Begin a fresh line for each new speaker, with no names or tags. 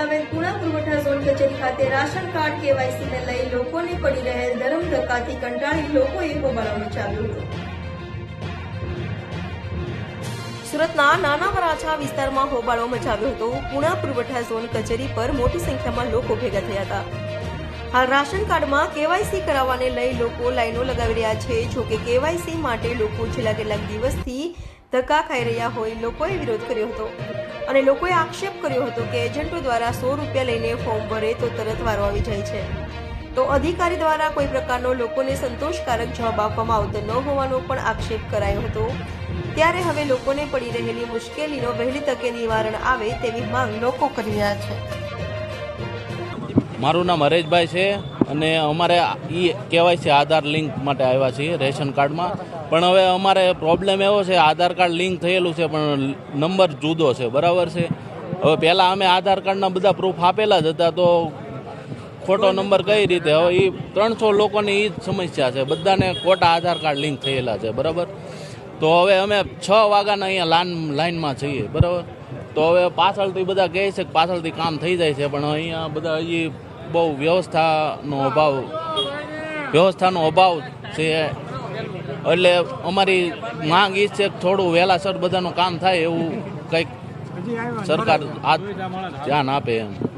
આવેલ પૂણા પુરવઠા ઝોન કચેરી ખાતે રાશન કાર્ડ કેવાયસી ને લઈ લોકોને પડી રહેલ ધરમ ધક્કાથી કંટાળી લોકોએ હોબાળો મચાવ્યો હતો. સુરતના નાના વરાછા વિસ્તારમાં હોબાળો મચાવ્યો હતો. પુણા પુરવઠા ઝોન કચેરી પર મોટી સંખ્યામાં લોકો ભેગા થયા હતા. હાલ રાશન કાર્ડમાં કેવાયસી કરાવવાને લઈ લોકો લાઈનો લગાવી રહ્યા છે. જોકે કેવાયસી માટે લોકો છેલ્લા કેટલાક દિવસથી ધક્કા ખાઈ રહ્યા હોય લોકોએ વિરોધ કર્યો હતો. અને લોકોએ આક્ષેપ કર્યો હતો કે એજન્ટો દ્વારા સો રૂપિયા લઈને ફોર્મ ભરે તો તરત વારો આવી જાય છે. તો અધિકારી દ્વારા કોઈ પ્રકારનો લોકોને સંતોષકારક જવાબ આપવામાં આવતો ન હોવાનો પણ આક્ષેપ કરાયો હતો. ત્યારે હવે લોકોને પડી રહેલી મુશ્કેલીનો વહેલી તકે નિવારણ આવે તેવી માંગ લોકો કરી રહ્યા છે.
મારું નામ હરેશભાઈ છે અને અમારે ઈ કહેવાય છે આધાર લિંક માટે આવ્યા છીએ રેશન કાર્ડમાં. પણ હવે અમારે પ્રોબ્લેમ એવો છે, આધાર કાર્ડ લિંક થયેલું છે, પણ નંબર જુદો છે, બરાબર છે? હવે પહેલાં અમે આધાર કાર્ડના બધા પ્રૂફ આપેલા જ હતા, તો ખોટો નંબર કઈ રીતે? હવે એ ત્રણસો લોકોની એ જ સમસ્યા છે, બધાને ખોટા આધાર કાર્ડ લિંક થયેલા છે, બરાબર? તો હવે અમે છ વાગ્યાના અહીંયા લાઈન લાઈનમાં છીએ, બરાબર? તો હવે પાછળથી બધા કહે છે કે પાછળથી કામ થઈ જાય છે, પણ અહીંયા બધા હજી બહુ વ્યવસ્થાનો અભાવ વ્યવસ્થાનો અભાવ છે. એટલે અમારી માંગ એ છે થોડું વહેલાસર બધાનું કામ થાય એવું કંઈક સરકાર આ ધ્યાન આપે એમ.